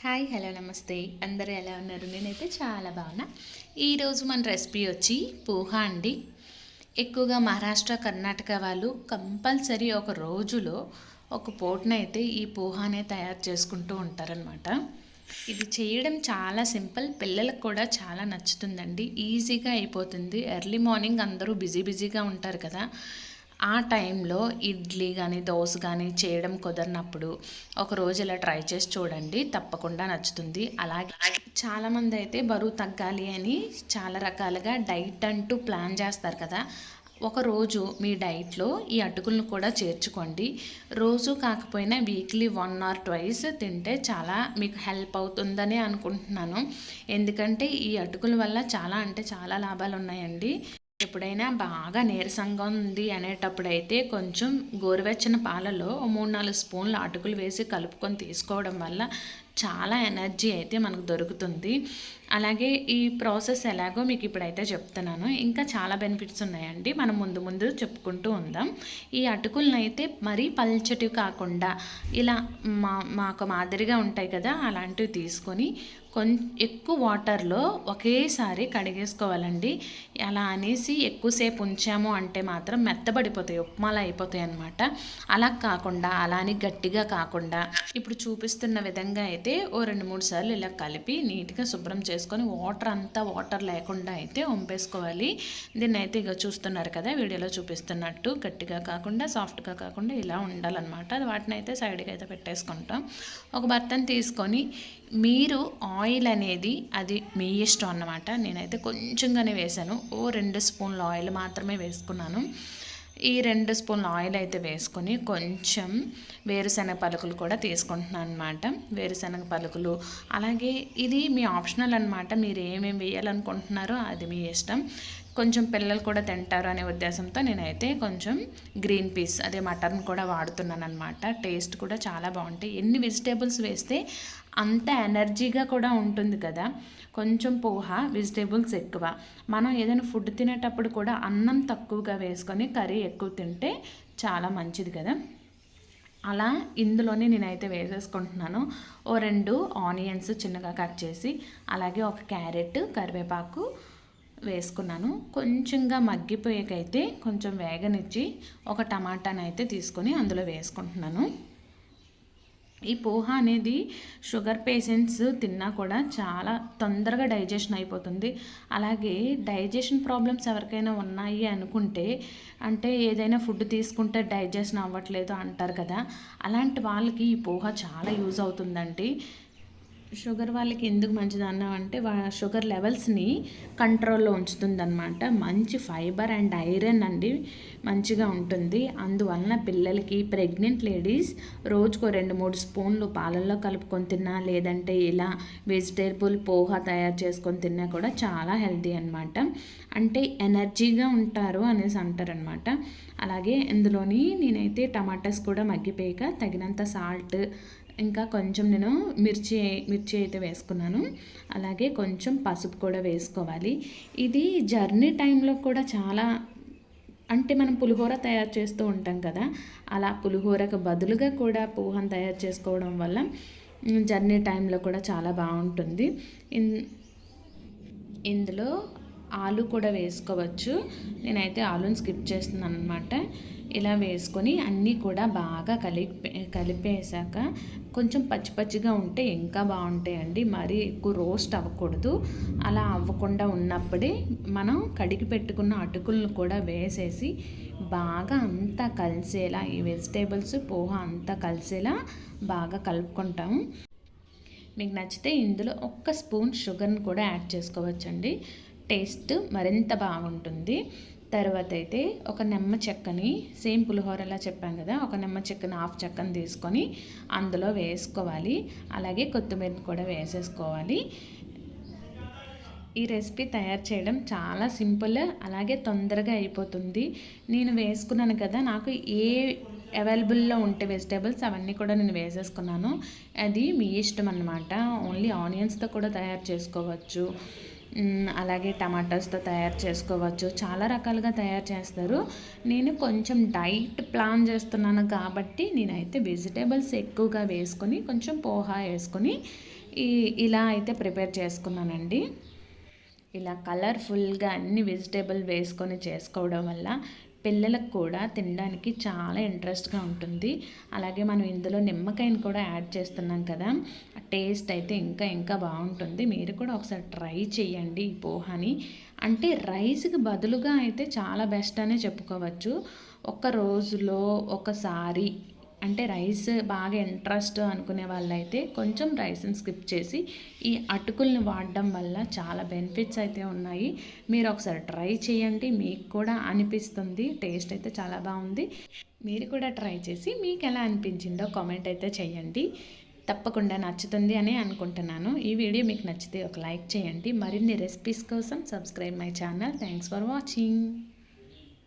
Hi hello నమస్తే. అందరూ ఎలా ఉన్నారు? నేనైతే చాలా బాగున్నా. ఈరోజు మన రెసిపీ వచ్చి పోహా అండి. ఎక్కువగా మహారాష్ట్ర కర్ణాటక వాళ్ళు కంపల్సరీ ఒక రోజులో ఒక పూటనైతే ఈ పోహానే తయారు చేసుకుంటూ ఉంటారనమాట ఇది చేయడం చాలా సింపుల్ పిల్లలకు కూడా చాలా నచ్చుతుందండి. ఈజీగా అయిపోతుంది. ఎర్లీ మార్నింగ్ అందరూ బిజీ బిజీగా ఉంటారు కదా. ఆ టైంలో ఇడ్లీ కానీ దోశ కానీ చేయడం కుదరినప్పుడు ఒక రోజు ఇలా ట్రై చేసి చూడండి. తప్పకుండా నచ్చుతుంది. అలాగే చాలామంది అయితే బరువు తగ్గాలి అని చాలా రకాలుగా డైట్ అంటూ ప్లాన్ చేస్తారు కదా. ఒక రోజు మీ డైట్లో ఈ అటుకులను కూడా చేర్చుకోండి. రోజు కాకపోయినా వీక్లీ వన్ ఆర్ ట్వైస్ తింటే చాలా మీకు హెల్ప్ అవుతుందని అనుకుంటున్నాను. ఎందుకంటే ఈ అటుకుల వల్ల చాలా అంటే చాలా లాభాలు ఉన్నాయండి ఎప్పుడైనా బాగా నీరసంగా ఉంది అనేటప్పుడైతే కొంచెం గోరువెచ్చని పాలలో మూడు నాలుగు స్పూన్లు అటుకులు వేసి కలుపుకొని తీసుకోవడం వల్ల చాలా ఎనర్జీ అయితే మనకు దొరుకుతుంది. అలాగే ఈ ప్రాసెస్ ఎలాగో మీకు ఇప్పుడైతే చెప్తున్నాను. ఇంకా చాలా బెనిఫిట్స్ ఉన్నాయండి. మనం ముందు ముందు చెప్పుకుంటూ ఉందాం. ఈ అటుకులనైతే అయితే మరీ పల్చటివి కాకుండా ఇలా మా మాకు మాదిరిగా ఉంటాయి కదా అలాంటివి తీసుకొని కొం ఎక్కువ వాటర్లో ఒకేసారి కడిగేసుకోవాలండి. అలా అనేసి ఎక్కువసేపు ఉంచాము అంటే మాత్రం మెత్తబడిపోతాయి ఉప్మాలు అయిపోతాయి అనమాట అలా కాకుండా అలా అని గట్టిగా కాకుండా ఇప్పుడు చూపిస్తున్న విధంగా అయితే అయితే ఓ రెండు మూడు సార్లు ఇలా కలిపి నీట్గా శుభ్రం చేసుకొని వాటర్ అంతా వాటర్ లేకుండా అయితే వంపేసుకోవాలి. దీన్ని అయితే ఇక చూస్తున్నారు కదా వీడియోలో చూపిస్తున్నట్టు గట్టిగా కాకుండా సాఫ్ట్గా కాకుండా ఇలా ఉండాలన్నమాట. వాటిని అయితే సైడ్కి అయితే పెట్టేసుకుంటాం. ఒక బర్తన్ తీసుకొని మీరు ఆయిల్ అనేది అది మీ ఇష్టం అన్నమాట. నేనైతే కొంచెంగానే వేసాను. ఓ రెండు స్పూన్ల ఆయిల్ మాత్రమే వేసుకున్నాను. ఈ రెండు స్పూన్ల ఆయిల్ అయితే వేసుకొని కొంచెం వేరుశనగ పలుకులు కూడా తీసుకుంటున్నాను అనమాట వేరుశనగ పలుకులు. అలాగే ఇది మీ ఆప్షనల్ అనమాట మీరు ఏమేమి వేయాలనుకుంటున్నారో అది మీ ఇష్టం. కొంచెం పిల్లలు కూడా తింటారు అనే ఉద్దేశంతో నేనైతే కొంచెం గ్రీన్ పీస్ అదే మటన్ కూడా వాడుతున్నాను అనమాట టేస్ట్ కూడా చాలా బాగుంటాయి. ఎన్ని వెజిటేబుల్స్ వేస్తే అంత ఎనర్జీగా కూడా ఉంటుంది కదా. కొంచెం పోహ వెజిటేబుల్స్ ఎక్కువ. మనం ఏదైనా ఫుడ్ తినేటప్పుడు కూడా అన్నం తక్కువగా వేసుకొని కర్రీ ఎక్కువ తింటే చాలా మంచిది కదా. అలా ఇందులోనే నేనైతే వేసేసుకుంటున్నాను. ఓ రెండు ఆనియన్స్ చిన్నగా కట్ చేసి అలాగే ఒక క్యారెట్ కరివేపాకు వేసుకున్నాను. కొంచెంగా మగ్గిపోయేకైతే కొంచెం వేగనిచ్చి ఒక టమాటాని అయితే తీసుకొని అందులో వేసుకుంటున్నాను. ఈ పోహ అనేది షుగర్ పేషెంట్స్ తిన్నా కూడా చాలా తొందరగా డైజెషన్ అయిపోతుంది. అలాగే డైజెషన్ ప్రాబ్లమ్స్ ఎవరికైనా ఉన్నాయి అనుకుంటే అంటే ఏదైనా ఫుడ్ తీసుకుంటే డైజెషన్ అవ్వట్లేదు అంటారు కదా అలాంటి వాళ్ళకి ఈ పోహ చాలా యూజ్ అవుతుందండి. షుగర్ వాళ్ళకి ఎందుకు మంచిది అన్నామంటే షుగర్ లెవెల్స్ని కంట్రోల్లో ఉంచుతుంది అనమాట మంచి ఫైబర్ అండ్ ఐరన్ అండి మంచిగా ఉంటుంది. అందువలన పిల్లలకి ప్రెగ్నెంట్ లేడీస్ రోజుకు రెండు మూడు స్పూన్లు పాలల్లో కలుపుకొని తిన్నా లేదంటే ఇలా వెజిటేబుల్ పోహా తయారు చేసుకొని తిన్నా కూడా చాలా హెల్తీ అనమాట అంటే ఎనర్జీగా ఉంటారు అనేసి అంటారనమాట అలాగే ఇందులోని నేనైతే టమాటాస్ కూడా మగ్గిపోయాక తగినంత సాల్ట్ ఇంకా కొంచెం నేను మిర్చి మిర్చి అయితే వేసుకున్నాను. అలాగే కొంచెం పసుపు కూడా వేసుకోవాలి. ఇది జర్నీ టైంలో కూడా చాలా అంటే మనం పులిహోర తయారు చేస్తూ ఉంటాం కదా అలా పులిహోరకు బదులుగా కూడా పోహం తయారు చేసుకోవడం వల్ల జర్నీ టైంలో కూడా చాలా బాగుంటుంది. ఇందులో ఆలు కూడా వేసుకోవచ్చు. నేనైతే ఆలుని స్కిప్ చేస్తున్నాను అనమాట ఇలా వేసుకొని అన్నీ కూడా బాగా కలిపి కలిపేసాక కొంచెం పచ్చి పచ్చిగా ఉంటే ఇంకా బాగుంటాయండి. మరీ ఎక్కువ రోస్ట్ అవ్వకూడదు. అలా అవ్వకుండా ఉన్నప్పుడే మనం కడిగి పెట్టుకున్న అటుకులను కూడా వేసేసి బాగా అంతా కలిసేలా ఈ వెజిటేబుల్స్ పోహ అంతా కలిసేలా బాగా కలుపుకుంటాము మీకు నచ్చితే ఇందులో ఒక్క స్పూన్ షుగర్ని కూడా యాడ్ చేసుకోవచ్చండి. టేస్ట్ మరింత బాగుంటుంది. తర్వాత అయితే ఒక నిమ్మ చెక్కని సేమ్ పులిహోరలా చెప్పాం కదా ఒక నిమ్మ చెక్కని హాఫ్ చెక్కని తీసుకొని అందులో వేసుకోవాలి. అలాగే కొత్తిమీర కూడా వేసేసుకోవాలి. ఈ రెసిపీ తయారు చేయడం చాలా సింపుల్ అలాగే తొందరగా అయిపోతుంది. నేను వేసుకున్నాను కదా నాకు ఏ అవైలబుల్లో ఉంటే వెజిటేబుల్స్ అవన్నీ కూడా నేను వేసేసుకున్నాను. అది మీ ఇష్టం అన్నమాట. ఓన్లీ ఆనియన్స్తో కూడా తయారు చేసుకోవచ్చు. అలాగే టమాటాస్తో తయారు చేసుకోవచ్చు. చాలా రకాలుగా తయారు చేస్తారు. నేను కొంచెం డైట్ ప్లాన్ చేస్తున్నాను కాబట్టి నేనైతే వెజిటేబుల్స్ ఎక్కువగా వేసుకొని కొంచెం పోహా వేసుకొని ఈ ఇలా అయితే ప్రిపేర్ చేసుకున్నానండి. ఇలా కలర్ఫుల్గా అన్ని వెజిటేబుల్ వేసుకొని చేసుకోవడం వల్ల పిల్లలకు కూడా తినడానికి చాలా ఇంట్రెస్ట్గా ఉంటుంది. అలాగే మనం ఇందులో నిమ్మకాయని కూడా యాడ్ చేస్తున్నాం కదా టేస్ట్ అయితే ఇంకా ఇంకా బాగుంటుంది. మీరు కూడా ఒకసారి ట్రై చేయండి ఈ పోహాని. అంటే రైస్కి బదులుగా అయితే చాలా బెస్ట్ అనే చెప్పుకోవచ్చు. ఒక రోజులో ఒకసారి అంటే రైస్ బాగా ఇంట్రెస్ట్ అనుకునే వాళ్ళైతే కొంచెం రైస్ని స్కిప్ చేసి ఈ అటుకుల్ని వాడడం వల్ల చాలా బెనిఫిట్స్ అయితే ఉన్నాయి. మీరు ఒకసారి ట్రై చేయండి. మీకు కూడా అనిపిస్తుంది. టేస్ట్ అయితే చాలా బాగుంది. మీరు కూడా ట్రై చేసి మీకు ఎలా అనిపించిందో కామెంట్ అయితే చేయండి. తప్పకుండా నచ్చుతుంది అని అనుకుంటున్నాను. ఈ వీడియో మీకు నచ్చితే ఒక లైక్ చేయండి. మరిన్ని రెసిపీస్ కోసం subscribe my channel. Thanks for watching.